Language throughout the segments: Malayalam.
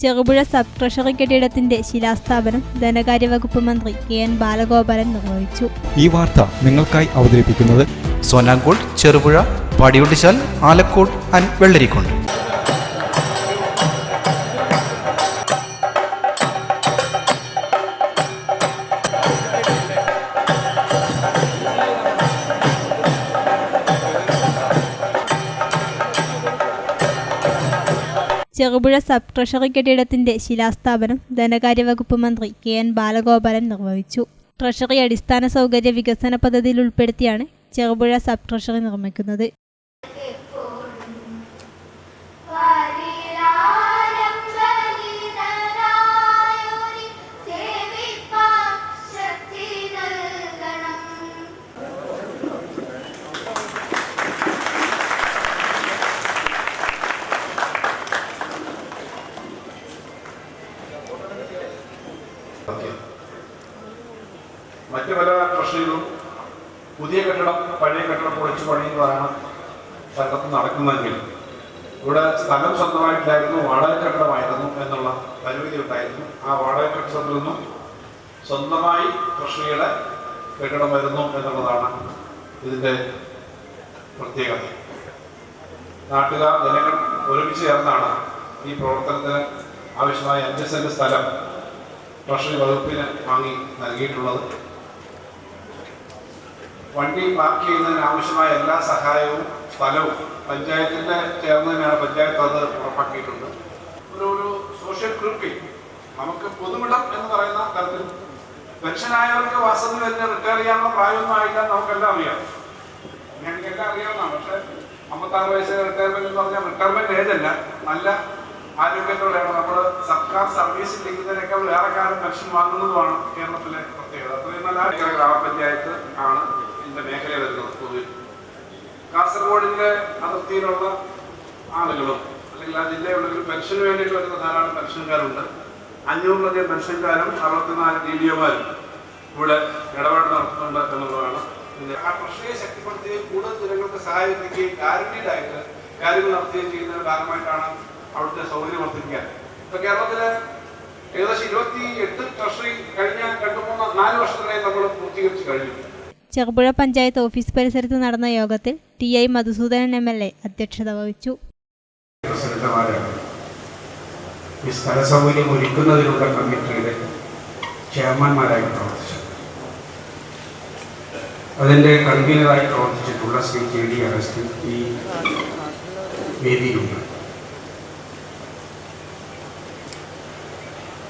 ചെറുപുഴ സബ് ട്രഷറി കെട്ടിടത്തിന്റെ ശിലാസ്ഥാപനം ധനകാര്യ വകുപ്പ് മന്ത്രി കെ എൻ ബാലഗോപാലൻ നിർവഹിച്ചു. ഈ വാർത്ത നിങ്ങൾക്കായി അവതരിപ്പിക്കുന്നത് സോനാങ്കോട് Cherupuzha Padiyottuchal Alakode and Vellarikundu. Cherupuzha sub treasury കെട്ടിടത്തിന്റെ ശിലാസ്ഥാപനം ധനകാര്യ വകുപ്പ് മന്ത്രി കെ എൻ ബാലഗോപാലൻ നിർവഹിച്ചു. ട്രഷറി അടിസ്ഥാന സൗകര്യ വികസന പദ്ധതിയിൽ ഉൾപ്പെടുത്തിയാണ് ചെറുപുഴ സബ് ട്രഷറി നിർമ്മിക്കുന്നത്. പല ട്രഷറികളും പുതിയ കെട്ടിടം പഴയ കെട്ടിടം പൊളിച്ചു പണിയുന്നതാണ് സ്ഥലത്ത് നടക്കുന്നതെങ്കിൽ. ഇവിടെ സ്ഥലം സ്വന്തമായിട്ടില്ലായിരുന്നു വാടക കെട്ടിടമായിരുന്നു എന്നുള്ള പരിമിതി ഉണ്ടായിരുന്നു. ആ വാടക കെട്ടിടത്തിൽ നിന്നും സ്വന്തമായി ട്രഷറിയുടെ കെട്ടിടം വരുന്നു എന്നുള്ളതാണ് ഇതിന്റെ പ്രത്യേകത. നാട്ടുകാർ ജനങ്ങൾ ഒരുമിച്ച് ചേർന്നാണ് ഈ പ്രവർത്തനത്തിന് ആവശ്യമായ അഞ്ച് സെന്റ് സ്ഥലം ട്രഷറി വകുപ്പിന് വാങ്ങി നൽകിയിട്ടുള്ളത്. വണ്ടി പാർക്ക് ചെയ്യുന്നതിന് ആവശ്യമായ എല്ലാ സഹായവും സ്ഥലവും പഞ്ചായത്തിന്റെ ചേർന്ന് തന്നെയാണ് പഞ്ചായത്ത് അത് ഉറപ്പാക്കിയിട്ടുണ്ട്. ഒരു ഒരു സോഷ്യൽ ഗ്രൂപ്പിംഗ് നമുക്ക് പൊതുമിടം എന്ന് പറയുന്ന തരത്തിൽ പെൻഷനായവർക്ക് വാസത്തിൽ തന്നെ റിട്ടയർ ചെയ്യാനുള്ള പ്രായമൊന്നും ആയില്ല നമുക്കെല്ലാം അറിയാം. ഞങ്ങൾക്കെല്ലാം അറിയാവുന്നതാണ്. പക്ഷെ അമ്പത്താറ് വയസ്സ് റിട്ടയർമെന്റ് എന്ന് പറഞ്ഞാൽ റിട്ടയർമെന്റ് ഏജല്ല നല്ല ആരോഗ്യത്തോടെയാണ് നമ്മൾ സർക്കാർ സർവീസ് ലഭിക്കുന്നതിനേക്കാൾ വേറെ കാലം പെൻഷൻ വാങ്ങുന്നതുമാണ് കേരളത്തിലെ പ്രത്യേകത. അത്രയും നല്ല ഗ്രാമപഞ്ചായത്ത് ആണ്. ഇതിന്റെ മേഖല വരുന്നത് പൊതുവിൽ കാസർഗോഡിന്റെ അതിർത്തിയിലുള്ള ആളുകളും അല്ലെങ്കിൽ ആ ജില്ലയിലുള്ളവർ പെൻഷന് വേണ്ടിയിട്ട് വരുന്ന ധാരാളം പെൻഷൻകാരുണ്ട്. അഞ്ഞൂറിലധികം പെൻഷൻകാരും അറുപത്തിനാല് ഡി ഡി ഒമാരും ഇവിടെ ഇടപാട് നടത്തുന്നുണ്ട് എന്നുള്ളതാണ്. ആ കൃഷിയെ ശക്തിപ്പെടുത്തുകയും കൂടുതൽ ജനങ്ങൾക്ക് സഹായിക്കുകയും ഗ്യാരണ്ടീഡായിട്ട് കാര്യങ്ങൾ നടത്തുകയും ചെയ്യുന്നതിന്റെ ഭാഗമായിട്ടാണ് അവിടുത്തെ സൗകര്യം വർദ്ധിപ്പിക്കാൻ. ഇപ്പൊ കേരളത്തിലെ ഏകദേശം ഇരുപത്തി എട്ട് ട്രഷറി കഴിഞ്ഞ രണ്ടു മൂന്ന് നാല് വർഷത്തിനായി നമ്മൾ പൂർത്തീകരിച്ച് കഴിഞ്ഞു. ചെറുപുഴ പഞ്ചായത്ത് ഓഫീസ് പരിസരത്ത് നടന്ന യോഗത്തിൽ T I Madhusoodanan M L A അധ്യക്ഷത വഹിച്ചു. ഈ സ്ഥല സൗകര്യം ഒരുക്കുന്നതിനുള്ള കമ്മിറ്റിയുടെ ചെയർമാൻമാരായി പ്രവർത്തിച്ചു അതിന്റെ കൺവീനറായി പ്രവർത്തിച്ചിട്ടുള്ള ശ്രീ കെ ഡി അഗസ്റ്റിൻ ഈ വേദിയിലുണ്ട്.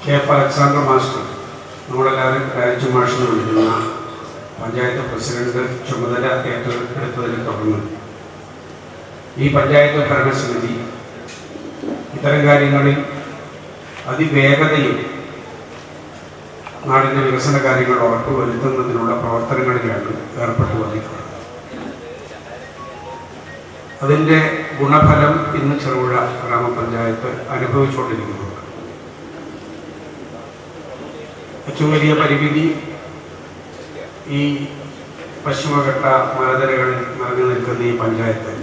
കെ എഫ് അലക്സാണ്ടർ മാസ്റ്റർ നമ്മളെല്ലാവരും രാജ്യ മാഷിനെ വിളിക്കുന്ന പഞ്ചായത്ത് പ്രസിഡന്റ് ചുമതല ഏറ്റെടുത്തതിനെ തുടർന്ന്. ഈ പഞ്ചായത്ത് ഭരണസമിതി ഇത്തരം കാര്യങ്ങളിൽ അതിവേഗതയിൽ നാടിന്റെ വികസന കാര്യങ്ങൾ ഉറപ്പുവരുത്തുന്നതിനുള്ള പ്രവർത്തനങ്ങളിലാണ് ഏർപ്പെട്ടു വന്നിട്ടുള്ളത്. അതിന്റെ ഗുണഫലം ഇന്ന് ചെറുപുഴ ഗ്രാമപഞ്ചായത്ത് അനുഭവിച്ചുകൊണ്ടിരിക്കുന്നുണ്ട് ഏറ്റവും വലിയ പരിമിതി ഈ പശ്ചിമഘട്ട മലനിരകളിൽ നിറഞ്ഞു നിൽക്കുന്ന ഈ പഞ്ചായത്ത്.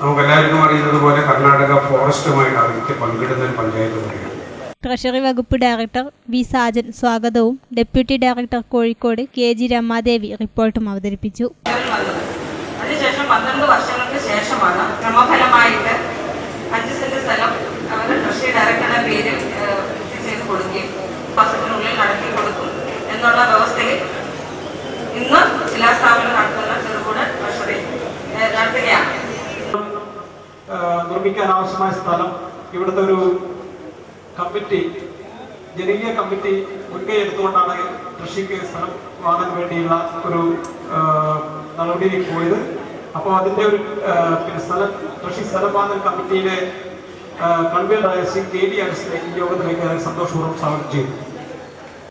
നമുക്കെല്ലാവർക്കും അറിയുന്നത് പോലെ കർണാടക ഫോറസ്റ്റുമായിട്ട് അതിർത്തി പങ്കിടുന്ന ഒരു പഞ്ചായത്ത് കൂടിയാണ്. ട്രഷറി വകുപ്പ് ഡയറക്ടർ വി സാജൻ സ്വാഗതവും deputy director Kozhikode K G Ramadevi റിപ്പോർട്ടും അവതരിപ്പിച്ചു. അതിനുശേഷം പന്ത്രണ്ട് വർഷങ്ങൾക്ക് ശേഷമാണ് ക്രമഫലമായിട്ട് അഞ്ച് സെന്റ് സ്ഥലം അവർ കൃഷി ഡയറക്ടറുടെ പേരിൽ ഏഹ്, ഇത് ചെയ്ത് കൊടുക്കുകയും മാസത്തിനുള്ളിൽ നടത്തി കൊടുക്കും എന്നുള്ള വ്യവസ്ഥയിൽ ഇന്ന് ശിലാസ്ഥാപനം നടത്തുന്ന ചെറുപുഴ ട്രഷറി ഏഹ്, നടത്തുകയാണ് ആഹ് നിർമ്മിക്കാൻ ആവശ്യമായ സ്ഥലം ഇവിടുത്തെ ഒരു കമ്മിറ്റി ജനകീയ കമ്മിറ്റി മുൻകൈ എടുത്തുകൊണ്ടാണ് കൃഷിക്ക് സ്ഥലം വാങ്ങാൻ വേണ്ടിയുള്ള ഒരു നടപടിയിലേക്ക് നടപടി പോയത്. അപ്പോൾ അതിന്റെ ഒരു പിന്നെ സ്ഥലം കൃഷി സ്ഥലം വാങ്ങൽ കമ്മിറ്റിയിലെ കൺവീനറായ ശ്രീ കെ ഡി അഗസ്റ്റിനെ ഈ യോഗത്തിലേക്ക് സന്തോഷപൂർവം സ്വാഗതം ചെയ്തു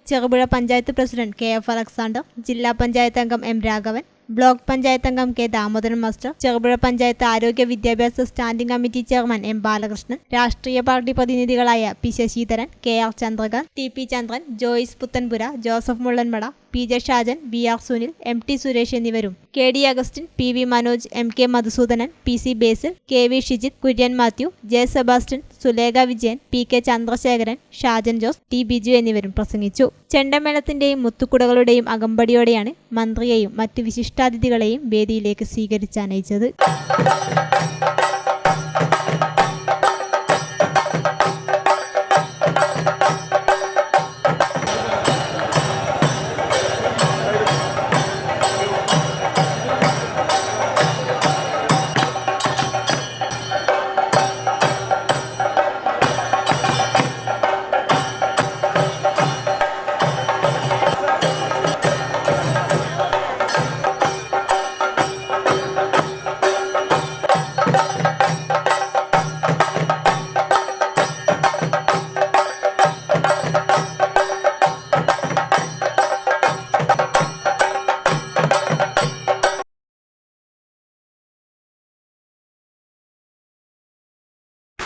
Cherupuzha panchayat president K F Alexander ജില്ലാ പഞ്ചായത്ത് അംഗം എം രാഘവൻ ബ്ലോക്ക് പഞ്ചായത്ത് അംഗം കെ ദാമോദരൻ മാസ്റ്റർ ചെറുപുഴ പഞ്ചായത്ത് ആരോഗ്യ വിദ്യാഭ്യാസ standing committee chairman M Balakrishnan രാഷ്ട്രീയ party പ്രതിനിധികളായ P Sasidharan K R Chandrakanth T P Chandran Joyce Puthenpura Joseph Mullanmada P J Shajan B R Sunil M T Suresh എന്നിവരും. K D Augustine P V Manoj M K Madhusoodanan P C Basil K V Shijith Kurian Mathew J Sebastian Sulekha Vijayan P K Chandrasekharan Shajan Jose T Biju എന്നിവരും പ്രസംഗിച്ചു. ചെണ്ടമേളത്തിന്റെയും മുത്തുക്കുടകളുടെയും അകമ്പടിയോടെയാണ് മന്ത്രിയെയും മറ്റ് വിശിഷ്ടാതിഥികളെയും വേദിയിലേക്ക് സ്വീകരിച്ചാനയിച്ചത്